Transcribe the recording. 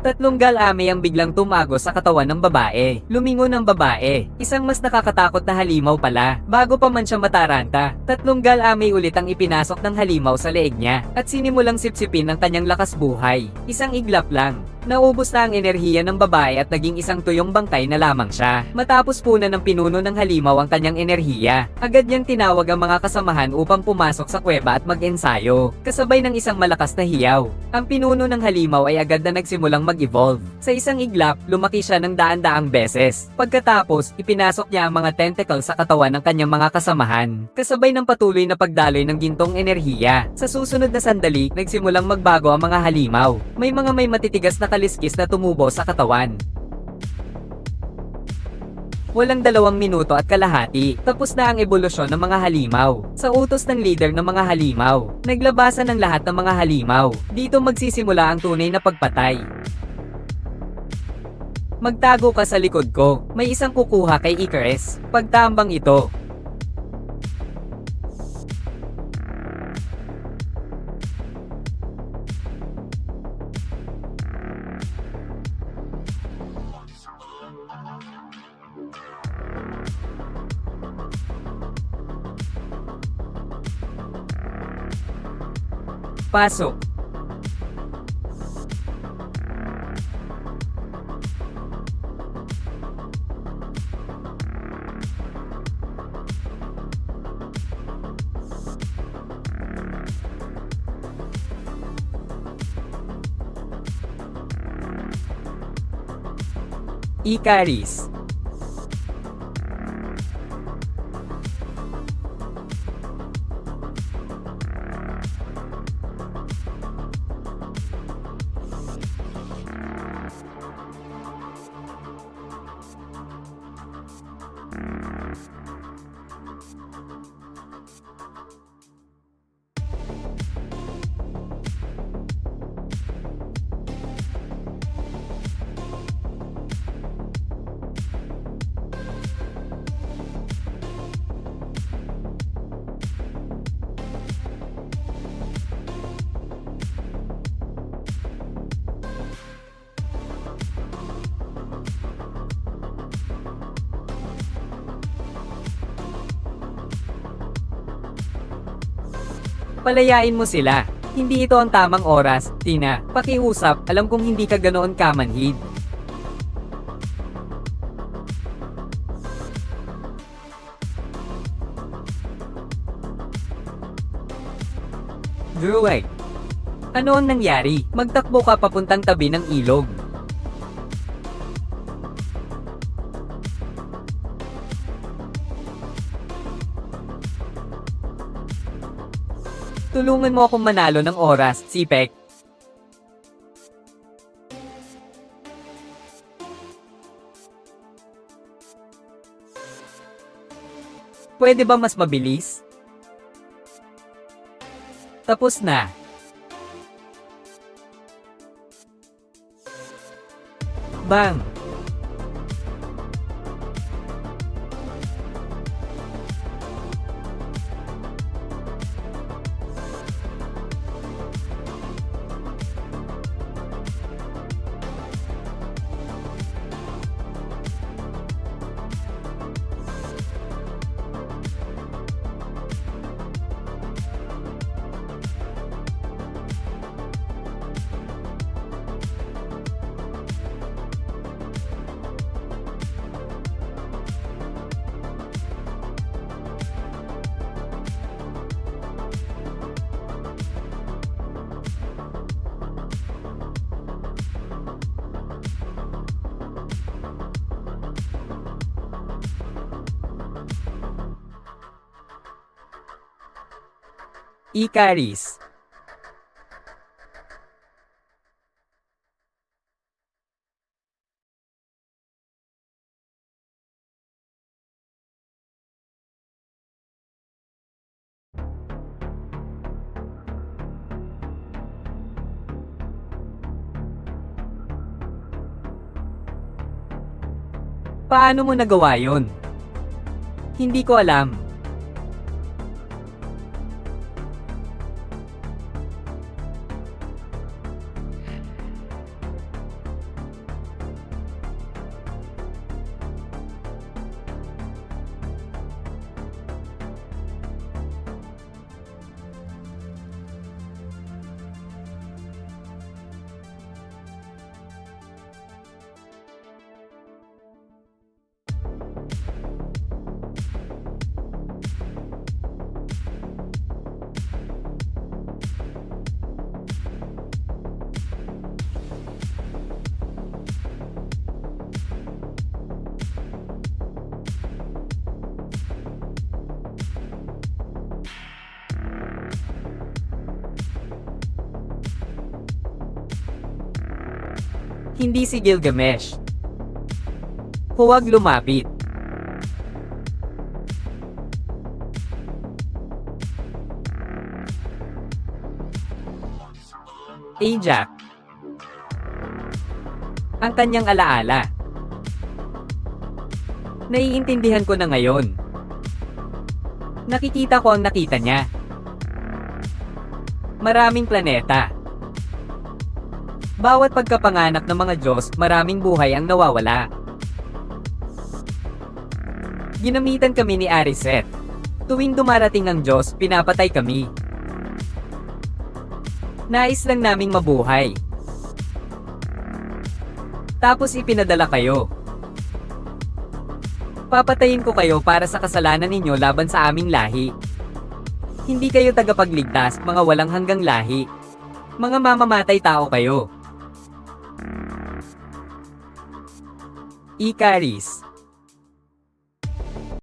Tatlong galame ang biglang tumago sa katawan ng babae. Lumingon ang babae. Isang mas nakakatakot na halimaw pala. Bago pa man siya mataranta, tatlong galame ulit ang ipinasok ng halimaw sa leeg niya at sinimulang sipsipin ng kanyang lakas buhay. Isang iglap lang. Naubos na ang enerhiya ng babae at naging isang tuyong bangkay na lamang siya. Matapos punan ng pinuno ng halimaw ang kanyang enerhiya, agad niyang tinawag ang mga kasamahan upang pumasok sa kuweba at mag-ensayo, kasabay ng isang malakas na hiyaw. Ang pinuno ng halimaw ay agad na nagsimulang mag-evolve. Sa isang iglap, lumaki siya ng daan-daang beses. Pagkatapos, ipinasok niya ang mga tentacles sa katawan ng kanyang mga kasamahan, kasabay ng patuloy na pagdaloy ng gintong enerhiya. Sa susunod na sandali, nagsimulang magbago ang mga halimaw. May mga may matitigas na kaliskis na tumubo sa katawan. Walang dalawang minuto at kalahati, tapos na ang ebolusyon ng mga halimaw. Sa utos ng leader ng mga halimaw, naglabasan ng lahat ng mga halimaw. Dito magsisimula ang tunay na pagpatay. Magtago ka sa likod ko. May isang kukuha kay Icarus. Pagtambang ito. Pasok. Icaris. Podcast. Palayain mo sila. Hindi ito ang tamang oras, Tina. Pakiusap, alam kong hindi ka ganoon kamanhid. Druid. Ano ang nangyari? Magtakbo ka papuntang tabi ng ilog. Tulungan mo akong manalo ng oras, Sipek. Pwede ba mas mabilis? Tapos na. Bang! Icaris. Paano mo nagawa yon? Hindi ko alam. Hindi si Gilgamesh. Huwag lumapit. Ajak. Ang kanyang alaala. Naiintindihan ko na ngayon. Nakikita ko ang nakita niya. Maraming planeta. Bawat pagkapanganak ng mga Diyos, maraming buhay ang nawawala. Ginamitan kami ni Ariset. Tuwing dumarating ang Diyos, pinapatay kami. Nais lang naming mabuhay. Tapos ipinadala kayo. Papatayin ko kayo para sa kasalanan ninyo laban sa aming lahi. Hindi kayo tagapagligtas, mga walang hanggang lahi. Mga mamamatay tao kayo. Icaris